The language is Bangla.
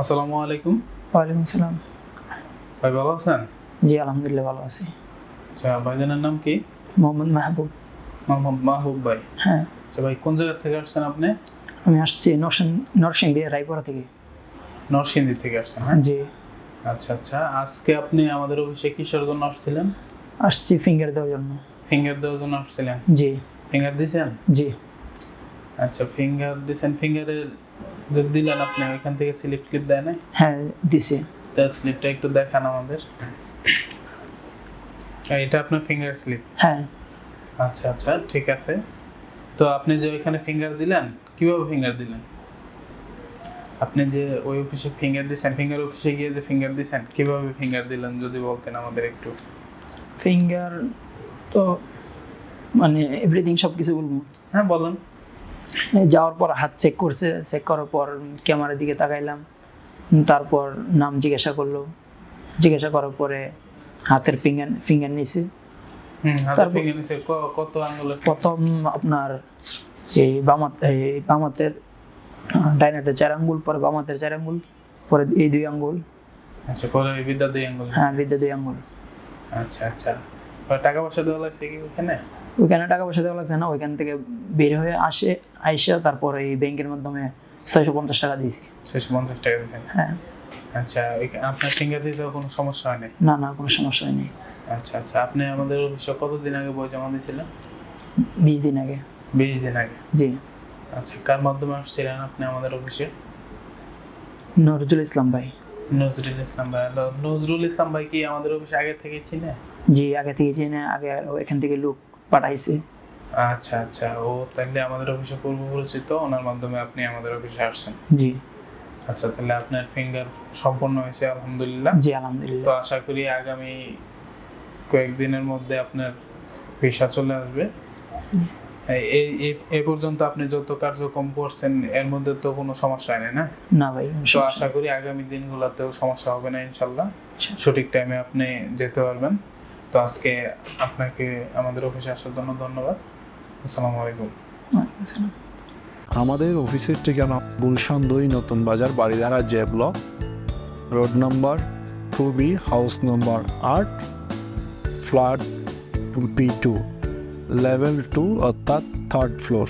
আসসালামু আলাইকুম। ওয়ালাইকুম সালাম ভাই ভালো আছেন? জি আলহামদুলিল্লাহ ভালো আছি। আচ্ছা ভাইজানের নাম কি? মোহাম্মদ মাহবুব। মোহাম্মদ মাহবুব ভাই। হ্যাঁ। আচ্ছা ভাই কোন জায়গা থেকে আসছেন আপনি? আমি আসছি নরসিং নরসিংদী রায়পুরা থেকে। নরসিংদী থেকে আসছেন হ্যাঁ? জি। আচ্ছা আচ্ছা আজকে আপনি আমাদের অফিসে কিসের জন্য আসছিলেন? আসছি ফিঙ্গার দেওয়ার জন্য। ফিঙ্গার দেওয়ার জন্য আসছিলেন? জি। ফিঙ্গার দিছেন? জি। আচ্ছা ফিঙ্গার দিছেন ফিঙ্গারের দিলেন আপনি ওইখান থেকে স্লিপ ক্লিপ দেয় না হ্যাঁ দিছি। তা স্লিপটা একটু দেখান আমাদের। এটা আপনার ফিঙ্গার স্লিপ হ্যাঁ। আচ্ছা আচ্ছা ঠিক আছে। তো আপনি যে ওইখানে ফিঙ্গার দিলেন কীভাবে ফিঙ্গার দিলেন? আপনি যে ওই অফিসে ফিঙ্গার দিছেন ফিঙ্গার অফিসে গিয়ে যে ফিঙ্গার দিছেন কীভাবে ফিঙ্গার দিলেন যদি বলতেন আমাদের একটু? ফিঙ্গার তো মানে এভরিথিং সব কিছু বলব। হ্যাঁ বলেন। যাওয়ার পর হাত চেক করছে চেক করার পর ক্যামেরার দিকে তাকাইলাম। তারপর নাম জিজ্ঞাসা করল। জিজ্ঞাসা করার পরে হাতের ফিঙ্গার ফিঙ্গার নিছে। কত প্রথম আপনার এই বামাত এই বামাতের ডাইনাতে চার আঙ্গুল পরে বামাতের চার আঙ্গুল পরে এই দুই আঙ্গুল। আচ্ছা পরে বিদ্যা দুই আঙ্গুল। হ্যাঁ বিদ্যা দুই আঙ্গুল। আচ্ছা আচ্ছা। টাকা পয়সা দেওয়া লাগছে কি ওখানে? ওইখানে টাকা পয়সা দেওয়া লাগছে না ওইখান থেকে বের হয়ে আসে আইসা তারপরে এই ব্যাংকের মাধ্যমে ছয়শো পঞ্চাশ টাকা দিয়েছি। শেষ পঞ্চাশ টাকা দিতেন? হ্যাঁ। আচ্ছা আপনার ফিঙ্গার দিতে কোনো সমস্যা হয়নি? না না কোনো সমস্যা হয়নি। আচ্ছা আচ্ছা আপনি আমাদের অফিসে কতদিন আগে বই জমা দিয়েছিলেন? বিশ দিন আগে। বিশ দিন আগে? জি। আচ্ছা কার মাধ্যমে আসছিলেন আপনি আমাদের অফিসে? নজরুল ইসলাম ভাই। নজরুল ইসলাম ভাই নজরুল ইসলাম ভাই কি আমাদের অফিসে আগে থেকে চিনে? জি আগে থেকে চিনে আগে এখান থেকে লোক পাঠাইছে। আচ্ছা আচ্ছা। ও তাহলে আমাদের অফিসে পূর্ব পরিচিত ওনার মাধ্যমে আপনি আমাদের অফিসে আসছেন। জি। আচ্ছা তাহলে আপনার ফিঙ্গার সম্পূর্ণ হয়েছে আলহামদুলিল্লাহ। জি আলহামদুলিল্লাহ। তো আশা করি আগামী কয়েকদিনের মধ্যে আপনার ভিসা চলে আসবে। এ পর্যন্ত আপনি যত কার্যক্রম করছেন এর মধ্যে তো কোনো সমস্যা নেই না? না ভাই তো আশা করি আগামী দিনগুলোতেও সমস্যা হবে না ইনশাল্লাহ। সঠিক টাইমে আপনি যেতে পারবেন। তো আজকে আপনাকে, আমাদের অফিসে আসার জন্য ধন্যবাদ। আসসালামু আলাইকুম। আমাদের অফিসের ঠিকানা গুলশান দুই, Notun Bazar Baridhara J block. Road number two B, house number আট, flat B two, level two, অর্থাৎ থার্ড ফ্লোর।